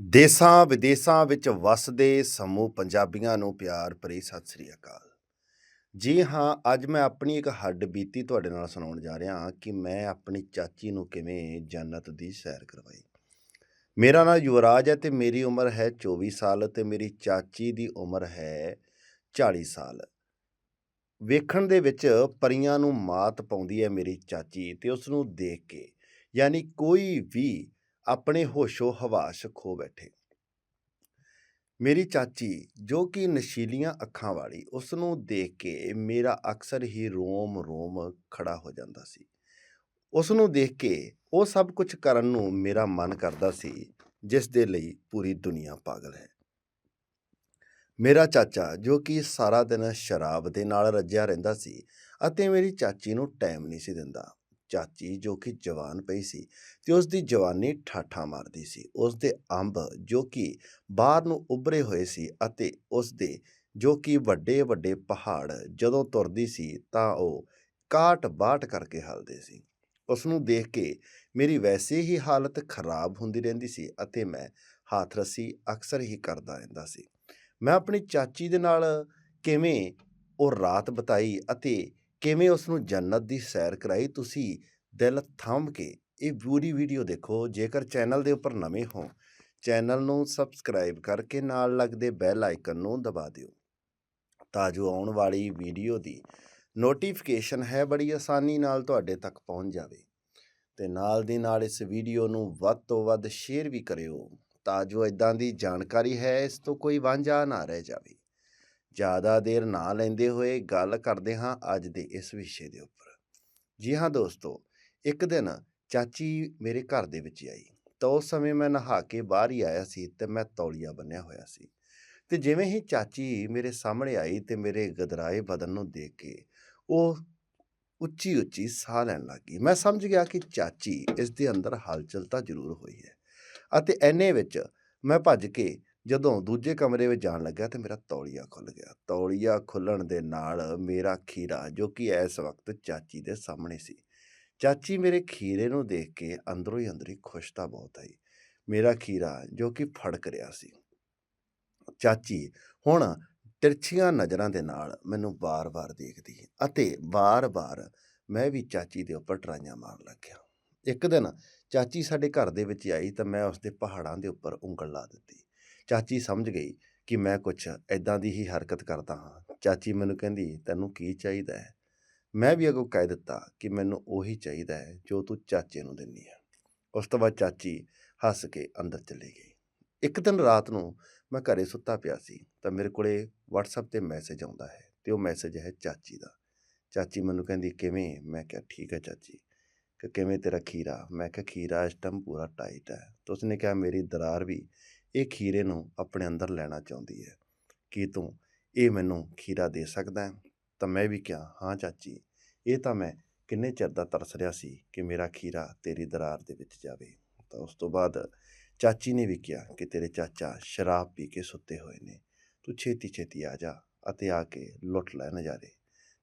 ਦੇਸਾਂ ਵਿਦੇਸਾਂ ਵਿੱਚ ਵਸਦੇ ਸਮੂਹ ਪੰਜਾਬੀਆਂ ਨੂੰ ਪਿਆਰ ਭਰੀ ਸਤਿ ਸ੍ਰੀ ਅਕਾਲ। ਜੀ ਹਾਂ, ਅੱਜ ਮੈਂ ਆਪਣੀ ਇੱਕ ਹੱਡ ਬੀਤੀ ਤੁਹਾਡੇ ਨਾਲ ਸੁਣਾਉਣ ਜਾ ਰਿਹਾ ਹਾਂ ਕਿ ਮੈਂ ਆਪਣੀ ਚਾਚੀ ਨੂੰ ਕਿਵੇਂ ਜੰਨਤ ਦੀ ਸੈਰ ਕਰਵਾਈ। ਮੇਰਾ ਨਾਮ ਯੁਵਰਾਜ ਹੈ ਤੇ ਮੇਰੀ ਉਮਰ ਹੈ 24 ਸਾਲ ਤੇ ਮੇਰੀ ਚਾਚੀ ਦੀ ਉਮਰ ਹੈ 40 ਸਾਲ। ਵੇਖਣ ਦੇ ਵਿੱਚ ਪਰੀਆਂ ਨੂੰ ਮਾਤ ਪਾਉਂਦੀ ਹੈ ਮੇਰੀ ਚਾਚੀ ਤੇ ਉਸ ਨੂੰ ਦੇਖ ਕੇ, ਯਾਨੀ ਕੋਈ ਵੀ ਆਪਣੇ ਹੋਸ਼ੋ ਹਵਾਸ ਖੋ ਬੈਠੇ। ਮੇਰੀ ਚਾਚੀ, ਜੋ ਕਿ ਨਸ਼ੀਲੀਆਂ ਅੱਖਾਂ ਵਾਲੀ ਉਸ ਨੂੰ ਦੇਖ ਕੇ ਮੇਰਾ ਅਕਸਰ ਹੀ ਰੋਮ ਰੋਮ ਖੜਾ ਹੋ ਜਾਂਦਾ ਸੀ। ਉਸ ਨੂੰ ਦੇਖ ਕੇ ਉਹ ਸਭ ਕੁਝ ਕਰਨ ਨੂੰ ਮੇਰਾ ਮਨ ਕਰਦਾ ਸੀ, ਜਿਸ ਦੇ ਲਈ ਪੂਰੀ ਦੁਨੀਆ ਪਾਗਲ ਹੈ। ਮੇਰਾ ਚਾਚਾ, ਜੋ ਕਿ ਸਾਰਾ ਦਿਨ ਸ਼ਰਾਬ ਦੇ ਨਾਲ ਰੱਜਿਆ ਰਹਿੰਦਾ ਸੀ, ਅਤੇ ਮੇਰੀ ਚਾਚੀ ਨੂੰ ਟਾਈਮ ਨਹੀਂ ਸੀ ਦਿੰਦਾ। ਚਾਚੀ ਜੋ ਕਿ ਜਵਾਨ ਪਈ ਸੀ ਤੇ ਉਸ ਦੀ ਜਵਾਨੀ ਠਾਠਾਂ ਮਾਰਦੀ ਸੀ। ਉਸ ਦੇ ਅੰਬ ਜੋ ਕਿ ਬਾਹਰ ਨੂੰ ਉੱਭਰੇ ਹੋਏ ਸੀ ਅਤੇ ਉਸ ਦੇ ਜੋ ਕਿ ਵੱਡੇ ਵੱਡੇ ਪਹਾੜ ਜਦੋਂ ਤੁਰਦੀ ਸੀ ਤਾਂ ਉਹ ਕਾਟ ਬਾਟ ਕਰਕੇ ਹਲਦੇ ਸੀ। ਉਸ ਨੂੰ ਦੇਖ ਕੇ ਮੇਰੀ ਵੈਸੇ ਹੀ ਹਾਲਤ ਖਰਾਬ ਹੁੰਦੀ ਰਹਿੰਦੀ ਸੀ ਅਤੇ ਮੈਂ ਹੱਥ ਰੱਸੀ ਅਕਸਰ ਹੀ ਕਰਦਾ ਰਹਿੰਦਾ ਸੀ। ਮੈਂ ਆਪਣੀ ਚਾਚੀ ਦੇ ਨਾਲ ਕਿਵੇਂ ਉਹ ਰਾਤ ਬਿਤਾਈ ਅਤੇ ਕਿਵੇਂ ਉਸ ਨੂੰ ਜੰਨਤ ਦੀ ਸੈਰ ਕਰਾਈ, ਤੁਸੀਂ ਦਿਲ ਥੰਮ ਕੇ ਇਹ ਪੂਰੀ ਵੀਡੀਓ ਦੇਖੋ, ਜੇਕਰ ਚੈਨਲ ਦੇ ਉੱਪਰ ਨਵੇਂ ਹੋ, ਚੈਨਲ ਨੂੰ ਸਬਸਕ੍ਰਾਈਬ ਕਰਕੇ ਨਾਲ ਲੱਗਦੇ ਬੈਲ ਆਈਕਨ ਨੂੰ ਦਬਾ ਦਿਓ, ਤਾਂ ਜੋ ਆਉਣ ਵਾਲੀ ਵੀਡੀਓ ਦੀ ਨੋਟੀਫਿਕੇਸ਼ਨ ਹੈ ਬੜੀ ਆਸਾਨੀ ਨਾਲ ਤੁਹਾਡੇ ਤੱਕ ਪਹੁੰਚ ਜਾਵੇ। ਤੇ ਨਾਲ ਦੀ ਨਾਲ ਇਸ ਵੀਡੀਓ ਨੂੰ ਵੱਧ ਤੋਂ ਵੱਧ ਸ਼ੇਅਰ ਵੀ ਕਰਿਓ, ਤਾਂ ਜੋ ਇਦਾਂ ਦੀ ਜਾਣਕਾਰੀ ਹੈ, ਇਸ ਤੋਂ ਕੋਈ ਵਾਂਝਾ ਨਾ ਰਹਿ ਜਾਵੇ। ਜ਼ਿਆਦਾ ਦੇਰ ਨਾ ਲੈਂਦੇ ਹੋਏ ਗੱਲ ਕਰਦੇ ਹਾਂ ਅੱਜ ਦੇ ਇਸ ਵਿਸ਼ੇ ਦੇ ਉੱਪਰ। ਜੀ ਹਾਂ ਦੋਸਤੋ, ਇੱਕ ਦਿਨ ਚਾਚੀ ਮੇਰੇ ਘਰ ਦੇ ਵਿੱਚ ਆਈ। ਤਾਂ ਉਸ ਸਮੇਂ ਮੈਂ ਨਹਾ ਕੇ ਬਾਹਰ ਹੀ ਆਇਆ ਸੀ ਤੇ ਮੈਂ ਤੌਲੀਆ ਬੰਨਿਆ ਹੋਇਆ ਸੀ। ਤੇ ਜਿਵੇਂ ਹੀ ਚਾਚੀ ਮੇਰੇ ਸਾਹਮਣੇ ਆਈ ਤੇ ਮੇਰੇ ਗਦਰਾਏ ਬਦਨ ਨੂੰ ਦੇਖ ਕੇ ਉਹ ਉੱਚੀ ਉੱਚੀ ਸਾਹ ਲੈਣ ਲੱਗੀ ਮੈਂ ਸਮਝ ਗਿਆ ਕਿ ਚਾਚੀ ਇਸ ਦੇ ਅੰਦਰ ਹਲਚਲ ਤਾਂ ਜ਼ਰੂਰ ਹੋਈ ਹੈ। ਅਤੇ ਐਨੇ ਵਿੱਚ ਮੈਂ ਭੱਜ ਕੇ ਜਦੋਂ ਦੂਜੇ ਕਮਰੇ ਵਿੱਚ ਜਾਣ ਲੱਗਾ ਤੇ ਮੇਰਾ ਤੌਲੀਆ ਖੁੱਲ ਗਿਆ। ਤੌਲੀਆ ਖੁੱਲਣ ਦੇ ਨਾਲ ਮੇਰਾ ਖੀਰਾ, ਜੋ ਕਿ ਇਸ ਵਕਤ ਚਾਚੀ ਦੇ ਸਾਹਮਣੇ ਸੀ, ਚਾਚੀ ਮੇਰੇ ਖੀਰੇ ਨੂੰ ਦੇਖ ਕੇ ਅੰਦਰੋਂ ਹੀ ਅੰਦਰੀ ਖੁਸ਼ ਤਾਂ ਬਹੁਤ ਆਈ। ਮੇਰਾ ਖੀਰਾ, ਜੋ ਕਿ ਫੜਕ ਰਿਹਾ ਸੀ। ਚਾਚੀ, ਹੁਣ ਤਿਰਛੀਆਂ ਨਜ਼ਰਾਂ ਦੇ ਨਾਲ ਮੈਨੂੰ ਵਾਰ-ਵਾਰ ਦੇਖਦੀ ਅਤੇ ਵਾਰ-ਵਾਰ ਮੈਂ ਵੀ ਚਾਚੀ ਦੇ ਉੱਪਰ ਟਰਾਈਆਂ ਮਾਰਨ ਲੱਗਿਆ। ਇੱਕ ਦਿਨ ਚਾਚੀ ਸਾਡੇ ਘਰ ਦੇ ਵਿੱਚ ਆਈ ਤਾਂ ਮੈਂ ਉਸ ਦੇ ਪਹਾੜਾਂ ਦੇ ਉੱਪਰ ਉਂਗਲ ਲਾ ਦਿੱਤੀ। ਚਾਚੀ ਸਮਝ ਗਈ ਕਿ ਮੈਂ ਕੁਛ ਐਦਾਂ ਦੀ ਹੀ ਹਰਕਤ ਕਰਦਾ ਹਾਂ। ਚਾਚੀ ਮੈਨੂੰ ਕਹਿੰਦੀ, ਤੈਨੂੰ ਕੀ ਚਾਹੀਦਾ ਹੈ? ਮੈਂ ਵੀ ਅੱਗੋਂ ਕਹਿ ਦਿੱਤਾ ਕਿ ਮੈਨੂੰ ਉਹੀ ਚਾਹੀਦਾ ਹੈ ਜੋ ਤੂੰ ਚਾਚੇ ਨੂੰ ਦਿੰਨੀ ਹੈ ਉਸ ਤੋਂ ਬਾਅਦ ਚਾਚੀ ਹੱਸ ਕੇ ਅੰਦਰ ਚਲੀ ਗਈ। ਇੱਕ ਦਿਨ ਰਾਤ ਨੂੰ ਮੈਂ ਘਰੇ ਸੁੱਤਾ ਪਿਆ ਸੀ ਤਾਂ ਮੇਰੇ ਕੋਲੇ WhatsApp ਤੇ ਮੈਸੇਜ ਆਉਂਦਾ ਹੈ ਤੇ ਉਹ ਮੈਸੇਜ ਹੈ ਚਾਚੀ ਦਾ। ਚਾਚੀ ਮੈਨੂੰ ਕਹਿੰਦੀ, ਕਿਵੇਂ? ਮੈਂ ਕਿਹਾ, ਠੀਕ ਹੈ ਚਾਚੀ। ਕਿ ਕਿਵੇਂ ਤੇਰਾ ਖੀਰਾ? ਮੈਂ ਕਿਹਾ, ਖੀਰਾ ਇਸ ਟਾਈਮ ਪੂਰਾ ਟਾਈਟ ਹੈ। ਤਾਂ ਉਸਨੇ ਕਿਹਾ, ਮੇਰੀ ਦਰਾਰ ਵੀ ਇਹ ਖੀਰੇ ਨੂੰ ਆਪਣੇ ਅੰਦਰ ਲੈਣਾ ਚਾਹੁੰਦੀ ਹੈ। ਕੀ ਤੂੰ ਇਹ ਮੈਨੂੰ ਖੀਰਾ ਦੇ ਸਕਦਾ ਹੈ? ਤਾਂ ਮੈਂ ਵੀ ਕਿਹਾ, ਹਾਂ ਚਾਚੀ, ਇਹ ਤਾਂ ਮੈਂ ਕਿੰਨੇ ਚਿਰ ਦਾ ਤਰਸ ਰਿਹਾ ਸੀ ਕਿ ਮੇਰਾ ਖੀਰਾ ਤੇਰੀ ਦਰਾਰ ਦੇ ਵਿੱਚ ਜਾਵੇ। ਤਾਂ ਉਸ ਤੋਂ ਬਾਅਦ ਚਾਚੀ ਨੇ ਵੀ ਕਿਹਾ ਕਿ ਤੇਰੇ ਚਾਚਾ ਸ਼ਰਾਬ ਪੀ ਕੇ ਸੁੱਤੇ ਹੋਏ ਨੇ। ਤੂੰ ਛੇਤੀ ਛੇਤੀ ਆ ਜਾ ਅਤੇ ਆ ਕੇ ਲੁੱਟ ਲੈ ਨਜ਼ਾਰੇ।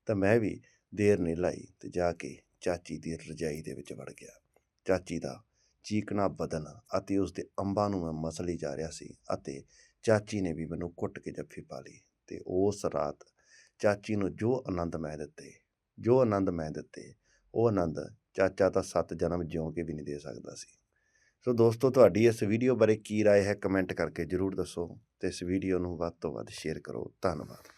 ਤਾਂ ਮੈਂ ਵੀ ਦੇਰ ਨਹੀਂ ਲਾਈ ਤੇ ਜਾ ਕੇ ਚਾਚੀ ਦੀ ਰਜਾਈ ਦੇ ਵਿੱਚ ਵੜ ਗਿਆ। ਚਾਚੀ ਦਾ ਚੀਕਣਾ ਬਦਨ ਅਤੇ ਉਸ ਦੇ ਅੰਬਾਂ ਨੂੰ ਮੈਂ ਮਸਲੀ ਜਾ ਰਿਹਾ ਸੀ ਅਤੇ ਚਾਚੀ ਨੇ ਵੀ ਮੈਨੂੰ ਕੁੱਟ ਕੇ ਜੱਫੀ ਪਾ ਲਈ ਤੇ ਉਸ ਰਾਤ ਚਾਚੀ ਨੂੰ ਜੋ ਆਨੰਦ ਮੈਂ ਦਿੱਤੇ ਜੋ ਆਨੰਦ ਮੈਂ ਦਿੱਤੇ ਉਹ ਆਨੰਦ ਚਾਚਾ ਤਾਂ ਸੱਤ ਜਨਮ ਜਿਉਂ ਕੇ ਵੀ ਨਹੀਂ ਦੇ ਸਕਦਾ ਸੀ ਸੋ ਦੋਸਤੋ ਤੁਹਾਡੀ ਇਸ ਵੀਡੀਓ ਬਾਰੇ ਕੀ رائے ਹੈ ਕਮੈਂਟ ਕਰਕੇ ਜਰੂਰ ਦੱਸੋ ਤੇ ਇਸ ਵੀਡੀਓ ਨੂੰ ਵੱਧ ਤੋਂ ਵੱਧ ਸ਼ੇਅਰ ਕਰੋ ਧੰਨਵਾਦ